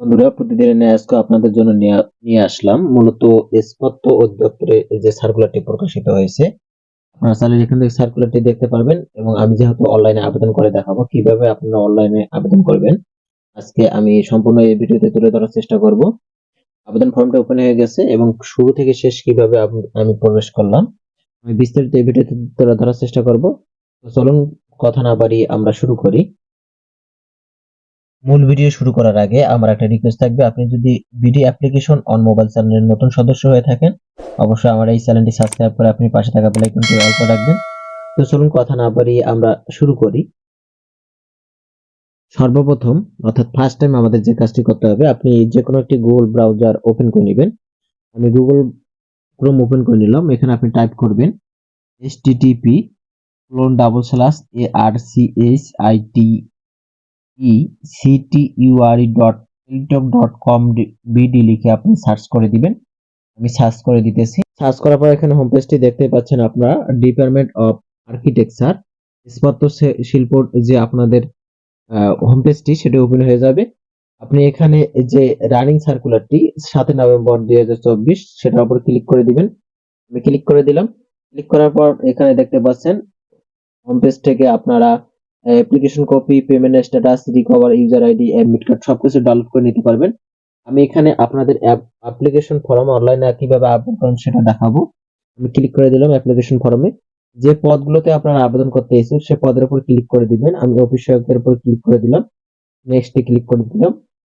বন্ধুরা, প্রতিদিনের ন্যায় আজকে আপনাদের জন্য নিয়ে- আসলাম। মূলত স্পত্য অধিদপ্তরে যে সার্কুলারটি প্রকাশিত হয়েছে, আপনারা চাইলে এখান থেকে সার্কুলারটি দেখতে পারবেন এবং আমি যেহেতু অনলাইনে আবেদন করে দেখাবো, কীভাবে আপনারা অনলাইনে আবেদন করবেন, আজকে আমি সম্পূর্ণ এই ভিডিওতে তুলে ধরার চেষ্টা করব। আবেদন ফর্মটা ওপেন হয়ে গেছে এবং শুরু থেকে শেষ কীভাবে আমি প্রবেশ করলাম, আমি বিস্তারিত এই ভিডিওতে তুলে ধরার চেষ্টা করব। চলুন, কথা না বাড়িয়ে আমরা শুরু করি। মূল ভিডিও শুরু করার আগে আমার একটা রিকোয়েস্ট থাকবে। আপনি যদি বিডি অ্যাপ্লিকেশন অন মোবাইল চ্যানেলের নতুন সদস্য হয়ে থাকেন, অবশ্যই আমার এই চ্যানেলটি সাবস্ক্রাইব করে আপনি পাশে থাকা বেল আইকনটি অল করে রাখবেন। তো চলুন কথা না বাড়িয়ে আমরা শুরু করি। সর্বপ্রথম, অর্থাৎ ফার্স্ট টাইম আমাদের যে কাজটি করতে হবে, আপনি যে কোনো একটি গুগল ব্রাউজার ওপেন করে নেবেন। আমি গুগল ক্রোম ওপেন করে নিলাম। এখানে আপনি টাইপ করবেন http colon double slash A R C H I T E C T U R E dot Teletalk dot com BD লিখে আপনি সার্চ করে দিবেন। আমি সার্চ করে দিতেছি। সার্চ করার পর এখানে হোম পেজটি দেখতে পাচ্ছেন আপনারা ডিপার্টমেন্ট অফ আর্কিটেকচার স্থাপত্য শিল্প যে আপনাদের হোম পেজটি সেটা ওপেন হয়ে যাবে। আপনি এখানে যে রানিং সার্কুলারটি সাতই নভেম্বর দুই হাজার চব্বিশ, সেটার উপর ক্লিক করে দিবেন। আমি ক্লিক করে দিলাম। ক্লিক করার পর এখানে দেখতে পাচ্ছেন হোম পেজ থেকে আপনারা application copy, payment status recover user ID admit card সবকিছু ডাউনলোড করে নিতে পারবেন। আমি এখানে আপনাদের অ্যাপ অ্যাপ্লিকেশন ফর্ম অনলাইনে কীভাবে আবেদন করেন সেটা দেখাবো। আমি ক্লিক করে দিলাম অ্যাপ্লিকেশন ফর্মে যে পদগুলোতে আপনারা আবেদন করতে ইচ্ছুক সে পদের উপর ক্লিক করে দিবেন। আমি অফিস সহায়কের উপর ক্লিক করে দিলাম। নেক্সটে ক্লিক করে দিলাম।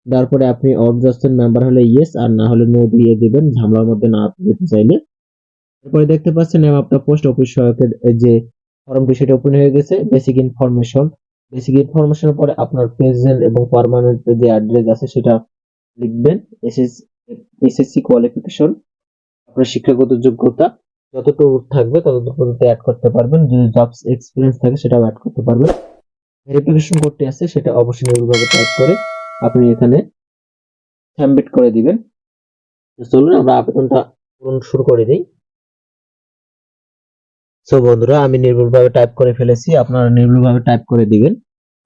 তারপরে আপনি অবজাস্টেন্ট মেম্বার হলে ইয়েস আর না হলে নো দিয়ে দিবেন। ঝামেলার মধ্যে না যেতে চাইলে। এরপরে দেখতে পাচ্ছেন আপনার পোস্ট অফিস সহায়কের যে ফর্মটি সেটা ওপেন হয়ে গেছে। বেসিক ইনফরমেশন বেসিক ইনফরমেশনের পরে আপনার প্রেজেন্ট এবং পার্মানেন্ট যে অ্যাড্রেস আছে সেটা লিখবেন। এসএস এসএসসি কোয়ালিফিকেশন আপনার শিক্ষাগত যোগ্যতা, যতটুকু থাকবে ততটুকু পর্যন্ত অ্যাড করতে পারবেন। যদি জবস এক্সপিরিয়েন্স থাকে সেটাও অ্যাড করতে পারবেন। ভেরিফিকেশন কোডটি আছে, সেটা অবশ্যই নির্ভুলভাবে টাইপ করে আপনি এখানে সাবমিট করে দিবেন। চলুন, আমরা আবেদনটা পূরণ শুরু করে দিই। সো বন্ধুরা, আমি নির্ভুলভাবে টাইপ করে ফেলেছি। আপনারা নির্ভুলভাবে টাইপ করে দিবেন।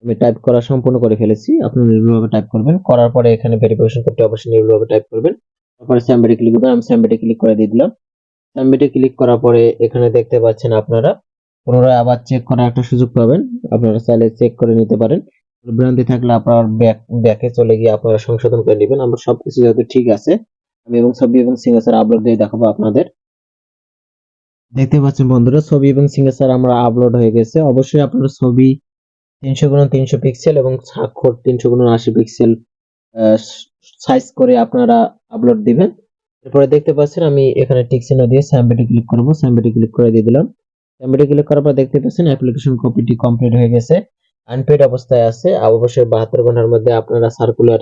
আমি টাইপ করা সম্পূর্ণ করে ফেলেছি। আপনারা নির্ভুলভাবে টাইপ করবেন। করার পরে এখানে ভেরিফিকেশন করতে অবশ্যই নির্ভুলভাবে টাইপ করবেন। তারপরে স্যাম্বেটে ক্লিক করবেন। আমি স্যাম্বেটে ক্লিক করে দিয়ে দিলাম। স্যাম্বেটে ক্লিক করার পরে এখানে দেখতে পাচ্ছেন আপনারা, পুনরায় আবার চেক করার একটা সুযোগ পাবেন। আপনারা চাইলে চেক করে নিতে পারেন। ভ্রান্তি থাকলে আপনার ব্যাক ব্যাকে চলে গিয়ে আপনারা সংশোধন করে নেবেন। আমরা সবকিছু যেহেতু ঠিক আছে, আমি এবং ছবি এবং সিগনেচার আপলোড দিয়ে দেখাবো আপনাদের। দেখতে পাচ্ছেন বন্ধুরা, ছবি এবং সিগনেচার আমরা আপলোড হয়ে গেছে। অবশ্যই আপনার ছবি তিনশো গুণ তিনশো পিক্সেল এবং স্বাক্ষর তিনশো গুণ আশি পিক্সেল সাইজ করে আপনারা আপলোড দিবেন। এরপরে দেখতে পাচ্ছেন আমি এখানে টিক চিহ্ন দিয়ে স্যাম্পেটে ক্লিক করব। স্যাম্পেটে ক্লিক করে দিয়ে দিলাম। স্যাম্পেটে ক্লিক করার পর দেখতে পাচ্ছেন অ্যাপ্লিকেশন কপিটি কমপ্লিট হয়ে গেছে। আনপেড অবস্থায় আছে। অবশ্যই বাহাত্তর ঘণ্টার মধ্যে আপনারা সার্কুলার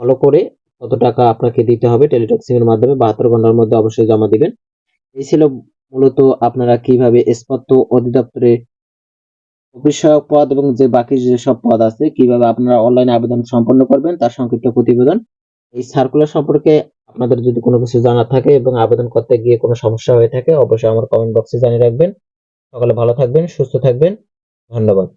ফলো করে কত টাকা আপনাকে দিতে হবে টেলিটক্সিং এর মাধ্যমে বাহাত্তর ঘণ্টার মধ্যে অবশ্যই জমা দিবেন। এই ছিল মূলত আপনারা কীভাবে স্পত্য অধিদপ্তরে অফিসায়ক পদ এবং যে বাকি যে সব পদ আছে, কীভাবে আপনারা অনলাইনে আবেদন সম্পন্ন করবেন, তার সংক্ষিপ্ত প্রতিবেদন। এই সার্কুলার সম্পর্কে আপনাদের যদি কোনো কিছু জানা থাকে এবং আবেদন করতে গিয়ে কোনো সমস্যা হয়ে থাকে, অবশ্যই আমার কমেন্ট বক্সে জানিয়ে রাখবেন। সকালে ভালো থাকবেন, সুস্থ থাকবেন। ধন্যবাদ।